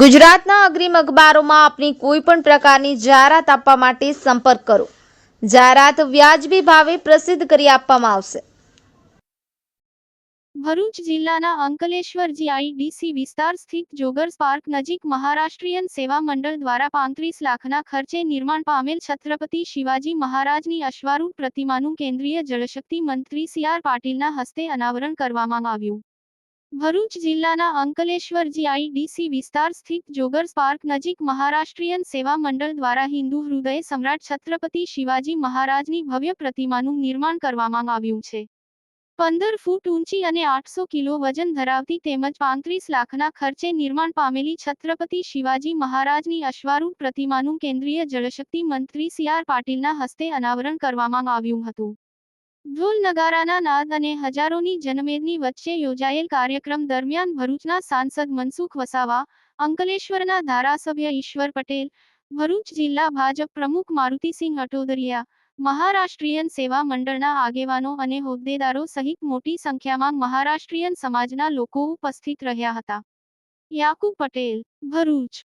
ગુજરાતના અગ્રીમ અખબારોમાં આપની કોઈ પણ પ્રકારની જાહેરાત આપવા માટે સંપર્ક કરો. જાહેરાત વ્યાજબી ભાવે પ્રસિદ્ધ કરી આપવામાં આવશે. ભરૂચ જિલ્લાના અંકલેશ્વર જીઆઈડીસી વિસ્તાર સ્થિત જોગર્સ પાર્ક નજીક મહારાષ્ટ્રીયન સેવા મંડળ દ્વારા પાંત્રીસ લાખના ખર્ચે નિર્માણ પામેલ છત્રપતિ શિવાજી મહારાજની અશ્વારૂઢ પ્રતિમાનું કેન્દ્રીય જળશક્તિ મંત્રી સી આર પાટીલના હસ્તે અનાવરણ કરવામાં આવ્યું. ભરૂચ જિલ્લાના અંકલેશ્વર જીઆઈડીસી વિસ્તાર સ્થિત જોગર્સ પાર્ક નજીક મહારાષ્ટ્રીયન સેવા મંડળ દ્વારા હિન્દુ હૃદય સમ્રાટ છત્રપતિ શિવાજી મહારાજની ભવ્ય પ્રતિમાનું નિર્માણ કરવામાં આવ્યું છે. પંદર ફૂટ ઊંચી અને આઠસો કિલો વજન ધરાવતી તેમજ પાંત્રીસ લાખના ખર્ચે નિર્માણ પામેલી છત્રપતિ શિવાજી મહારાજની અશ્વારૂઢ પ્રતિમાનું કેન્દ્રીય જળશક્તિ મંત્રી સી આર પાટીલના હસ્તે અનાવરણ કરવામાં આવ્યું હતું. ઢોલ નગારાના નાદ અને હજારોની જનમેદની વચ્ચે યોજાયેલ કાર્યક્રમ દરમિયાન ભરૂચના સાંસદ મનસુખ વસાવા, અંકલેશ્વરના ધારાસભ્ય ઈશ્વર પટેલ, ભરૂચ જિલ્લા ભાજપ પ્રમુખ મારુતિસિંહ અટોદરિયા, મહારાષ્ટ્રીયન સેવા મંડળના આગેવાનો અને હોદ્દેદારો સહિત મોટી સંખ્યામાં મહારાષ્ટ્રીયન સમાજના લોકો ઉપસ્થિત રહ્યા હતા. યાકુબ પટેલ, ભરૂચ.